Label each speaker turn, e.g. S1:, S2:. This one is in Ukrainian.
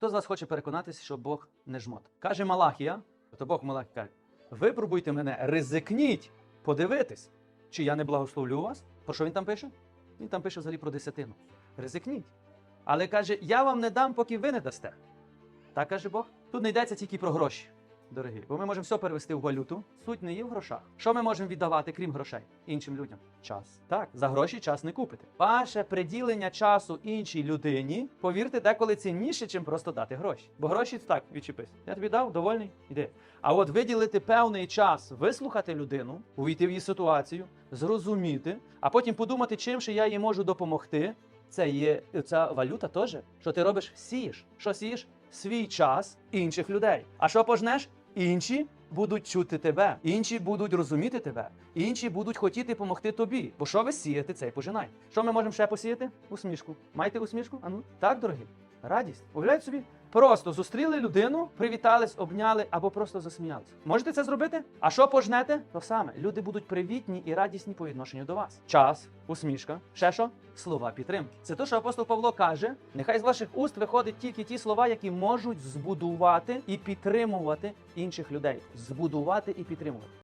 S1: Хто з вас хоче переконатися, що Бог не жмот? Каже Малахія, то Бог Малахія каже: випробуйте мене, ризикніть, подивитись, чи я не благословлю вас. Про що він там пише? Він там пише взагалі про десятину. Ризикніть. Але каже, я вам не дам, поки ви не дасте. Так каже Бог. Тут не йдеться тільки про гроші, дорогі. Бо ми можемо все перевести в валюту. Суть не є в грошах. Що ми можемо віддавати, крім грошей, іншим людям? Час. Так, за гроші час не купите. Ваше приділення часу іншій людині, повірте, деколи цінніше, чим просто дати гроші. Бо гроші так, відчепись. Я тобі дав, довольний, іди. А от виділити певний час, вислухати людину, увійти в її ситуацію, зрозуміти, а потім подумати, чим ще я їй можу допомогти. Це є ця валюта теж. Що ти робиш? Сієш. Що сієш? Свій час інших людей. А що пожнеш? Інші будуть чути тебе, інші будуть розуміти тебе, інші будуть хотіти допомогти тобі. Бо що ви сієте, це й пожинай. Що ми можемо ще посіяти? Усмішку. Маєте усмішку? Ану, так, дорогі? Радість. Уявляєте собі? Просто зустріли людину, привітались, обняли або просто засміялись. Можете це зробити? А що пожнете? То саме. Люди будуть привітні і радісні по відношенню до вас. Час, усмішка, ще що? Слова підтримки. Це те, що апостол Павло каже: нехай з ваших уст виходять тільки ті слова, які можуть збудувати і підтримувати інших людей. Збудувати і підтримувати.